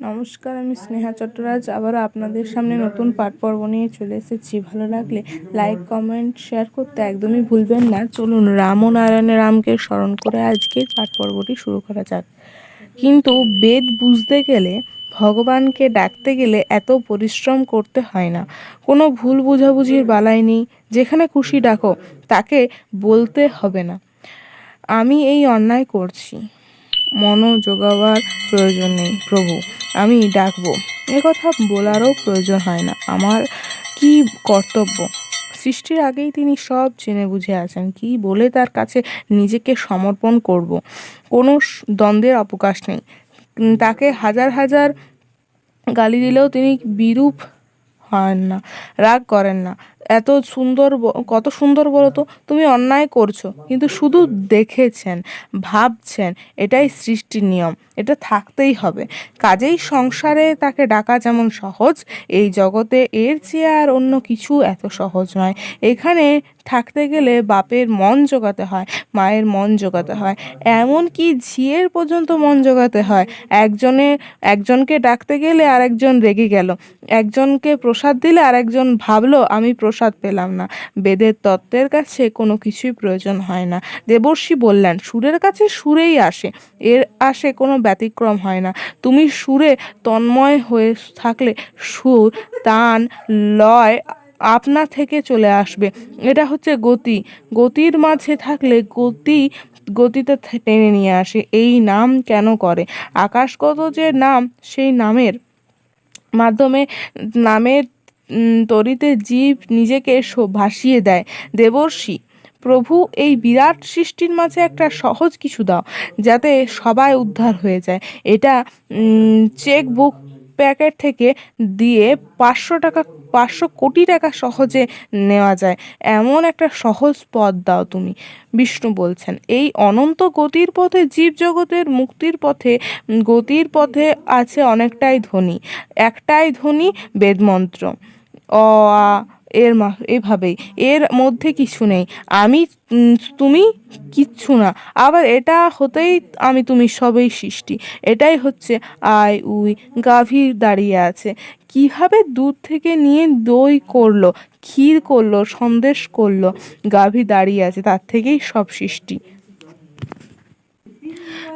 নমস্কার, আমি স্নেহা চট্টরাজ। আবারও আপনাদের সামনে নতুন পাঠ পর্ব নিয়ে চলে এসেছি। ভালো লাগলে লাইক কমেন্ট শেয়ার করতে একদমই ভুলবেন না। চলুন রাম ও নারায়ণ রামকে স্মরণ করে আজকের পাঠ পর্বটি শুরু করা যাক। কিন্তু বেদ বুঝতে গেলে, ভগবানকে ডাকতে গেলে এত পরিশ্রম করতে হয় না। কোনো ভুল বোঝাবুঝির বালাই নেই। যেখানে খুশি ডাকো, তাকে বলতে হবে না। আমি এই অন্যায় করছি। মনোযোগাবার প্রয়োজন নেই, প্রভু। আমি ডাকবো। কথা বলারও প্রয়োজন হয় না। আমার কি কর্তব্য? সৃষ্টির আগেই তিনি সব জেনে বুঝে আছেন। কি বলে তার কাছে নিজেকে সমর্পণ করব? কোনো দ্বন্দ্বের অবকাশ নেই। তাকে হাজার হাজার গালি দিলেও তিনি বিরূপ হন না, রাগ করেন না। এত সুন্দর কত সুন্দর বলো তো, তুমি অন্যায় করছ, কিন্তু শুধু দেখেছেন, ভাবছেন, এটাই সৃষ্টির নিয়ম, এটা থাকতেই হবে। কাজেই সংসারে তাকে ডাকা যেমন সহজ, এই জগতে এর চেয়ে আর অন্য কিছু এত সহজ নয়। এখানে থাকতে গেলে বাপের মন জোগাতে হয়, মায়ের মন জোগাতে হয়। এমনকি ঝিয়ের পর্যন্ত মন জোগাতে হয়। একজনে, একজনকে ডাকতে গেলে আরেকজন রেগে গেল। একজনকে প্রসাদ দিলে আরেকজন ভাবলো, আমি প্রসাদ পেলাম না। বেদের তত্ত্বের কাছে কোনো কিছুই প্রয়োজন হয় না। দেবর্ষি বললেন, সুরের কাছে সুরেই আসে। এর আসে কোনো ব্যতিক্রম হয় না। তুমি সুরে তন্ময় হয়ে থাকলে সুর, তান, লয় আপনা থেকে চলে আসবে। এটা হচ্ছে গতি। গতির মাঝে থাকলে গতি গতিতে টেনে নিয়ে আসে। এই নাম কেন করে? আকাশগত যে নাম, সেই নামের মাধ্যমে, নামের তরিতে জীব নিজেকে ভাসিয়ে দেয়। দেবর্ষি, প্রভু, এই বিরাট সৃষ্টির মাঝে একটা সহজ কিছু দাও, যাতে সবাই উদ্ধার হয়ে যায়। এটা চেক বুক প্যাকেট থেকে দিয়ে পাঁচশো টাকা, পাঁচশো কোটি টাকা সহজে নেওয়া যায়। এমন একটা সহজ পথ দাও তুমি, বিষ্ণু বলছেন। এই অনন্ত গতির পথে জীবজগতের মুক্তির পথে গতির পথে আছে অনেকটাই ধ্বনি। একটাই ধ্বনি, বেদমন্ত্র। অ, আ, এর মা, এভাবেই। এর মধ্যে কিছু নেই। আমি তুমি কিচ্ছু না। আবার এটা হতেই আমি, তুমি সবই সৃষ্টি। এটাই হচ্ছে আই, উই গাভীর দাঁড়িয়ে আছে। কীভাবে দুধ থেকে নিয়ে দই করল, ক্ষীর করল, সন্দেশ করল, গাভী দাঁড়িয়ে আছে, তার থেকেই সব সৃষ্টি।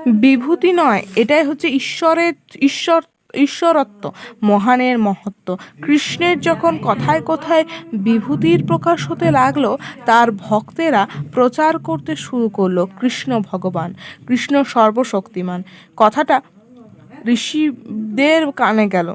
বিভূতি নয়, এটাই হচ্ছে ঈশ্বরের, ঈশ্বর ঈশ্বরত্ব, মহানের মহত্ব। কৃষ্ণের যখন কথায় কথায় বিভূতির প্রকাশ হতে লাগল, তার ভক্তেরা প্রচার করতে শুরু করল, কৃষ্ণ ভগবান, কৃষ্ণ সর্বশক্তিমান। কথাটা ঋষিদের কানে গেল।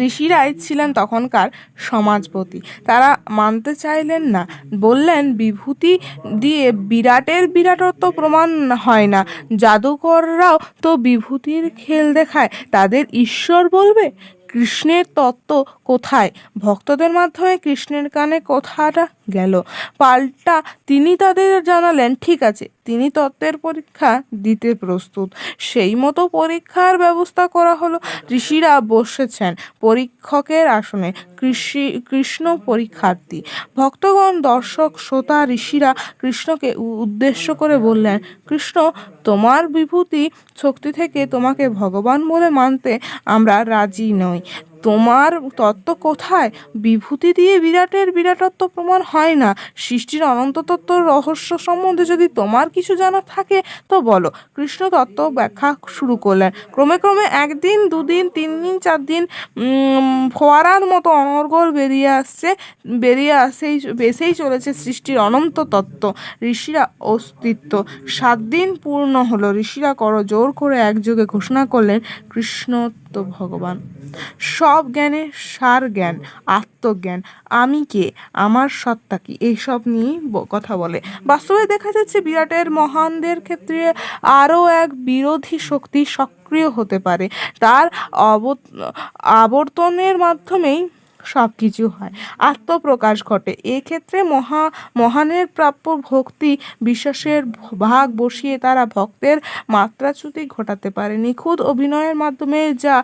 ঋষিরাই ছিলেন তখনকার সমাজপতি। তারা মানতে চাইলেন না। বললেন, বিভূতি দিয়ে বিরাটের বিরাটত্ব প্রমাণ হয় না। জাদুকররাও তো বিভূতির খেল দেখায়। তাদের ঈশ্বর বলবে, কৃষ্ণের তত্ত্ব কোথায়? ভক্তদের মাধ্যমে কৃষ্ণের কানে কথাটা গেল। পাল্টা তিনি তাদের জানালেন, ঠিক আছে, তিনি তত্ত্বের পরীক্ষা দিতে প্রস্তুত। সেই মতো পরীক্ষার ব্যবস্থা করা হলো। ঋষিরা বসেছেন পরীক্ষকের আসনে, কৃষি, কৃষ্ণ পরীক্ষার্থী। ভক্তগণ, দর্শক, শ্রোতা, ঋষিরা কৃষ্ণকে উদ্দেশ্য করে বললেন, কৃষ্ণ, তোমার বিভূতি শক্তি থেকে তোমাকে ভগবান বলে মানতে আমরা রাজি নই। তোমার তত্ত্ব কোথায়? বিভূতি দিয়ে বিরাটের বিরাটত্ব প্রমাণ হয় না। সৃষ্টির অনন্ত তত্ত্ব রহস্য সম্বন্ধে যদি তোমার কিছু জানা থাকে, তো বলো। কৃষ্ণ তত্ত্ব ব্যাখ্যা শুরু করলেন। ক্রমে ক্রমে একদিন, দুদিন তিন দিন চার দিন ফোয়ারার মতো অনর্গল বেরিয়ে আসছে, বেরিয়ে আসেই, বেসেই চলেছে সৃষ্টির অনন্ত তত্ত্ব। ঋষিরা অস্তিত্ব। সাত দিন পূর্ণ হলো। ঋষিরা করো জোর করে একযোগে ঘোষণা করলেন, কৃষ্ণ ভগবান সব জ্ঞানে সার জ্ঞান, আত্মজ্ঞান। আমি কে? আমার সত্তা কি? এইসব নিয়েই ব- কথা বলে। বাস্তবে দেখা যাচ্ছে বিরাটের মহানদের ক্ষেত্রে আরও এক বিরোধী শক্তি সক্রিয় হতে পারে। তার অব আবর্তনের মাধ্যমেই সব কিছু হয়। আত্মপ্রকাশ ঘটে। এক্ষেত্রে মহা, মহানের প্রাপ্য ভক্তি বিশ্বাসের ভাগ বসিয়ে তারা ভক্তের মাত্রাচ্যুতি ঘটাতে পারে নিখুঁত অভিনয়ের মাধ্যমে যা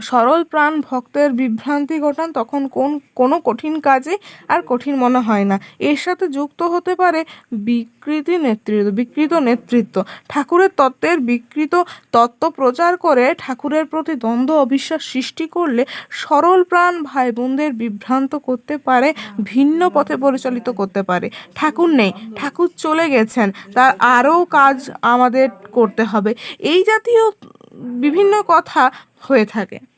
সরল প্রাণ ভক্তের বিভ্রান্তি ঘটান, তখন কোন, কোনো কঠিন কাজে আর কঠিন মনে হয় না। এর সাথে যুক্ত হতে পারে বিকৃতি নেতৃত্ব, বিকৃত নেতৃত্ব। ঠাকুরের তত্ত্বের বিকৃত তত্ত্ব প্রচার করে ঠাকুরের প্রতি দ্বন্দ্ব, অবিশ্বাস সৃষ্টি করলে সরল প্রাণ ভাই বোনদের বিভ্রান্ত করতে পারে, ভিন্ন পথে পরিচালিত করতে পারে। ঠাকুর নেই, ঠাকুর চলে গেছেন, তার আরও কাজ আমাদের করতে হবে। এই জাতীয় বিভিন্ন কথা হয়ে থাকে।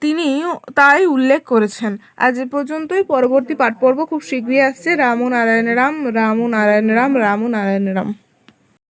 তিনি তাই উল্লেখ করেছেন। আজ এ পর্যন্তই। পরবর্তী পাঠপর্ব খুব শীঘ্রই আসছে। রাম নারায়ণ রাম রাম নারায়ণ রাম রাম নারায়ণ রাম।